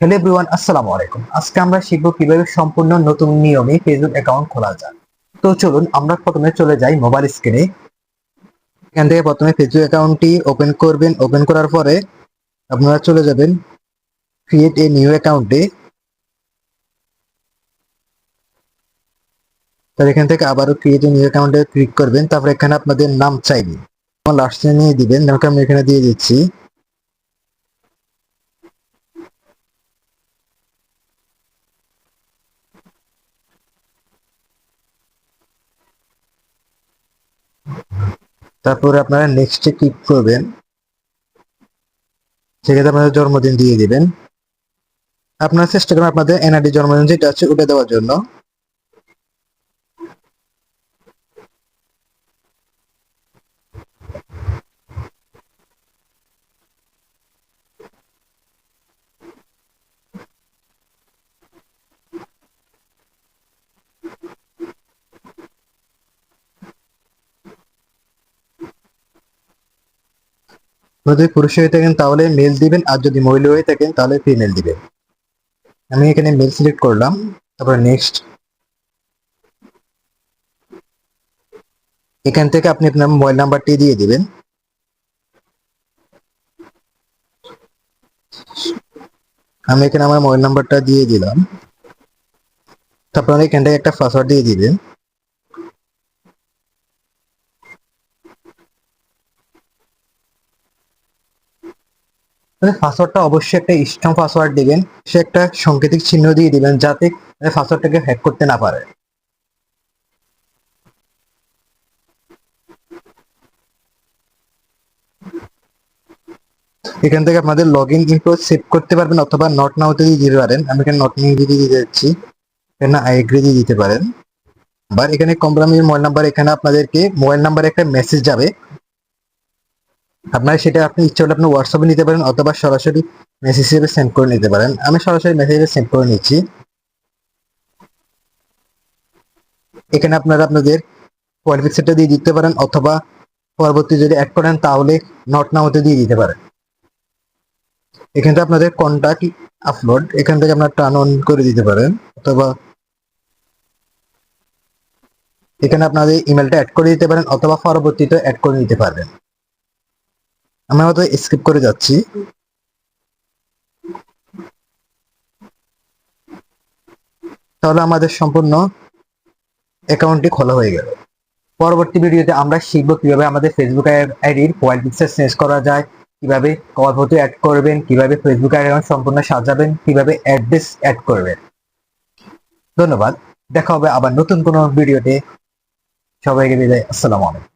Hello everyone আসসালামু আলাইকুম। আজকে আমরা শিখব কীভাবে সম্পূর্ণ নতুন নিয়মে ফেসবুক অ্যাকাউন্ট খোলা যায়। তো চলুন, আমরা প্রথমে চলে যাই মোবাইল স্ক্রিনে এখান থেকে প্রথমে ফেসবুক অ্যাকাউন্টটি ওপেন করবেন। ওপেন করার পরে আপনারা চলে যাবেন ক্রিয়েট এ নিউ অ্যাকাউন্টে তার এখান থেকে আবারও ক্রিয়েট এ নিউ অ্যাকাউন্টে ক্লিক করবেন। তারপর এখানে আপনাদের নাম চাইবে লাস্টে নিয়ে দিবেন। আমি এখানে দিয়ে দিচ্ছি। তারপরে আপনারা নেক্সটে ক্লিক করবেন। সেক্ষেত্রে আপনাদের জন্মদিন দিয়ে দিবেন। আপনারা চেষ্টা করবেন আপনাদের এনআইডি জন্মদিন যেটা আছে ওটা দেওয়ার জন্য। যদি পুরুষ হয়ে থাকেন, তাহলে মেল দিবেন, আর যদি মহিলা হয়ে থাকেন, তাহলে ফিমেল দিবেন। আমি এখানে মেল সিলেক্ট করলাম। তারপর নেক্সট এখান থেকে আপনি আপনার মোবাইল নাম্বারটি দিয়ে দিবেন। আমি এখানে আমার মোবাইল নাম্বারটা দিয়ে দিলাম। তারপর এখান থেকে একটা পাসওয়ার্ড দিয়ে দিবেন। পাসওয়ার্ডটা অবশ্যই একটা স্ট্রং পাসওয়ার্ড দিবেন। সে একটা সাংকেতিক চিহ্ন দিয়ে দিবেন যাতে পাসওয়ার্ডটাকে হ্যাক করতে না পারে। এখান থেকে আপনাদের লগ ইন ইনফো সেভ করতে পারবেন অথবা নট নাওতে দিয়ে দিতে পারেন। আমি এখানে নট নিয়ে দিয়ে দিয়ে যাচ্ছি এখানে আই এগ্রি দিয়ে দিতে পারেন। আবার এখানে কোম্পানির মোবাইল নাম্বার এখানে আপনাদেরকে মোবাইল নাম্বারে একটা মেসেজ যাবে। আপনার সেটা আপনি ইচ্ছে হলে আপনি হোয়াটসঅ্যাপে নিতে পারেন অথবা সরাসরি মেসেজ হিসেবে সেন্ড করে নিতে পারেন। আমি সরাসরি মেসেজে সেন্ড করে নিচ্ছি। এখানে আপনারা আপনাদের কোয়ালিফিকেশনটা দিয়ে দিতে পারেন অথবা পরবর্তী যদি অ্যাড করেন তাহলে নট নাওতে দিয়ে দিতে পারেন। এখান থেকে আপনাদের কন্ট্যাক্ট আপলোড এখান থেকে আপনার টার্ন অন করে দিতে পারেন অথবা এখানে আপনাদের ইমেলটা অ্যাড করে দিতে পারেন অথবা পরবর্তীতে অ্যাড করে নিতে পারবেন। আমি হয়তো স্কিপ করে যাচ্ছি। তাহলে আমাদের সম্পূর্ণ অ্যাকাউন্টটি খোলা হয়ে গেল। পরবর্তী ভিডিওতে আমরা শিখব কীভাবে আমাদের ফেসবুক আইডির প্রোফাইল পিকচার চেঞ্জ করা যায়, কীভাবে কল ফটো অ্যাড করবেন, কীভাবে ফেসবুক অ্যাকাউন্ট সম্পূর্ণ সাজাবেন, কীভাবে অ্যাড্রেস অ্যাড করবেন। ধন্যবাদ। দেখা হবে আবার নতুন কোনো ভিডিওতে। সবাইকে বিদায়। আসসালামু আলাইকুম।